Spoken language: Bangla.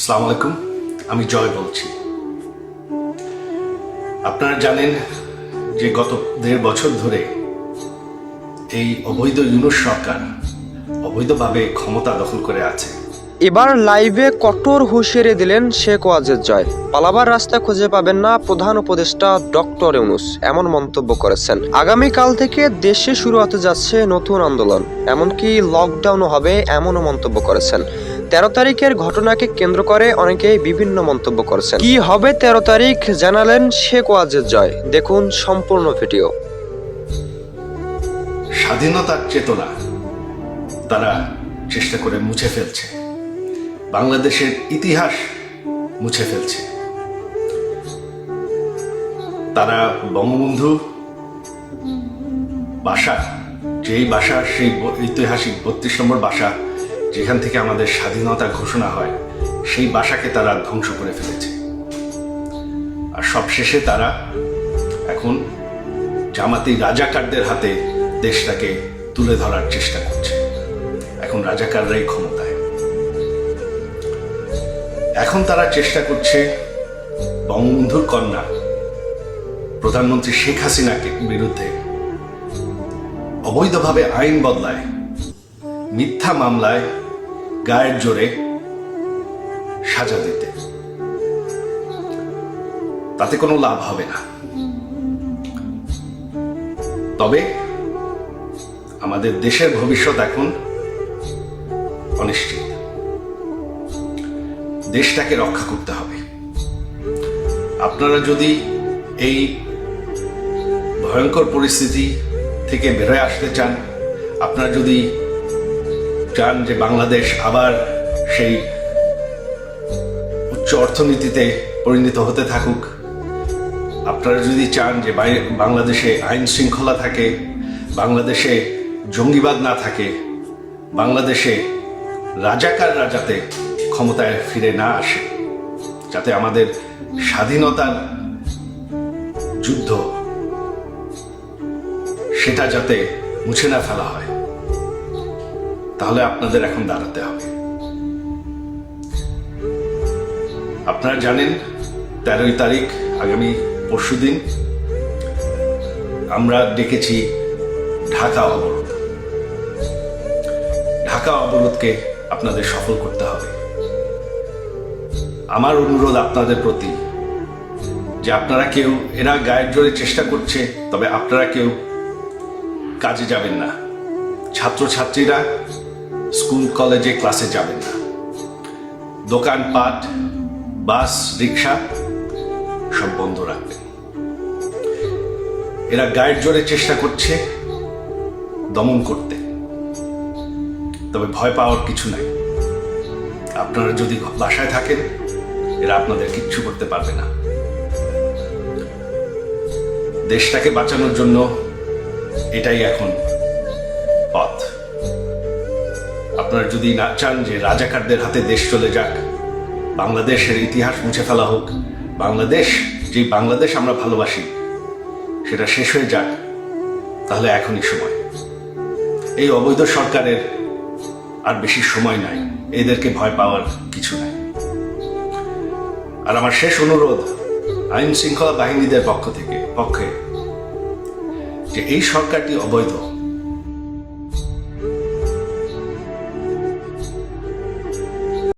আসসালামু আলাইকুম। আমি জয় বলছি। আপনারা জানেন যে গত দেড় বছর ধরে এই অবৈধ ইউনুস সরকার অবৈধভাবে ক্ষমতা দখল করে আছে। এবার লাইভে কঠোর হুঁশিয়ারি দিলেন শেখ ওয়াজেদ জয়। পালাবার রাস্তা খুঁজে পাবেন না প্রধান উপদেষ্টা ডক্টর ইউনুস, এমন মন্তব্য করেছেন। আগামীকাল থেকে দেশে শুরু হতে যাচ্ছে নতুন আন্দোলন, এমনকি লকডাউনও হবে, এমনও মন্তব্য করেছেন। তেরো তারিখের ঘটনাকে কেন্দ্র করে অনেকেই বিভিন্ন মন্তব্য করেছেন। কি হবে তেরো তারিখ জানালেন শেখ ওয়াজেদ জয়। দেখুন সম্পূর্ণ ভিডিও। স্বাধীনতার চেতনা তারা চেষ্টা করে মুছে ফেলছে। বাংলাদেশের ইতিহাস মুছে ফেলছে। তারা বঙ্গবন্ধু বাসা, যেই বাসা, সেই ঐতিহাসিক বত্রিশ নম্বর বাসা যেখান থেকে আমাদের স্বাধীনতা ঘোষণা হয়, সেই বাসাকে তারা ধ্বংস করে ফেলেছে। আর সবশেষে তারা এখন জামাতি রাজাকারদের হাতে দেশটাকে তুলে ধরার চেষ্টা করছে। এখন রাজাকাররাই ক্ষমতায়। এখন তারা চেষ্টা করছে বঙ্গবন্ধুর কন্যা, প্রধানমন্ত্রী শেখ হাসিনাকে বিরুদ্ধে অবৈধভাবে আইন বদলায়, মিথ্যা মামলায় গায়ের জোরে সাজা দিতে। তাতে কোনো লাভ হবে না। তবে আমাদের দেশের ভবিষ্যৎ এখন অনিশ্চিত। দেশটাকে রক্ষা করতে হবে। আপনারা যদি এই ভয়ঙ্কর পরিস্থিতি থেকে বেরোয় আসতে চান, আপনারা যদি চান যে বাংলাদেশ আবার সেই উচ্চ অর্থনীতিতে পরিণত হতে থাকুক। আপনারা যদি চান যে বাংলাদেশে আইন শৃঙ্খলা থাকে, বাংলাদেশে জঙ্গিবাদ না থাকে, বাংলাদেশে রাজাকাররা যাতে ক্ষমতায় ফিরে না আসে, যাতে আমাদের স্বাধীনতার যুদ্ধ, সেটা যাতে মুছে না ফেলা হয়। তাহলে আপনাদের এখন দাঁড়াতে হবে। আপনারা জানেন, তেরোই তারিখ, আগামী পরশুদিন আমরা ডেকেছি ঢাকা অবরোধ। ঢাকা অবরোধকে আপনাদের সফল করতে হবে। আমার অনুরোধ আপনাদের প্রতি যে আপনারা কেউ এরা গায়ের জোরে চেষ্টা করছে, তবে আপনারা কেউ কাজে যাবেন না। ছাত্রছাত্রীরা স্কুল, কলেজে, ক্লাসে যাবেন না। দোকানপাট, বাস, রিক্সা সব বন্ধ রাখবেন। এরা গায়ের জোরে চেষ্টা করছে দমন করতে। তবে ভয় পাওয়ার কিছু নাই। আপনারা যদি বাসায় থাকেন, এরা আপনাদের কিচ্ছু করতে পারবে না। দেশটাকে বাঁচানোর জন্য এটাই এখন পথ। আপনারা যদি না চান যে রাজাকারদের হাতে দেশ চলে যাক, বাংলাদেশের ইতিহাস মুছে ফেলা হোক, বাংলাদেশ যে বাংলাদেশ আমরা ভালোবাসি, সেটা শেষ হয়ে যাক, তাহলে এখনই সময়। এই অবৈধ সরকারের আর বেশি সময় নাই, এদেরকে ভয় পাওয়ার কিছু নাই। আর আমার শেষ অনুরোধ আইন শৃঙ্খলা বাহিনীদের পক্ষ থেকে, পক্ষে, যে এই সরকারটি অবৈধ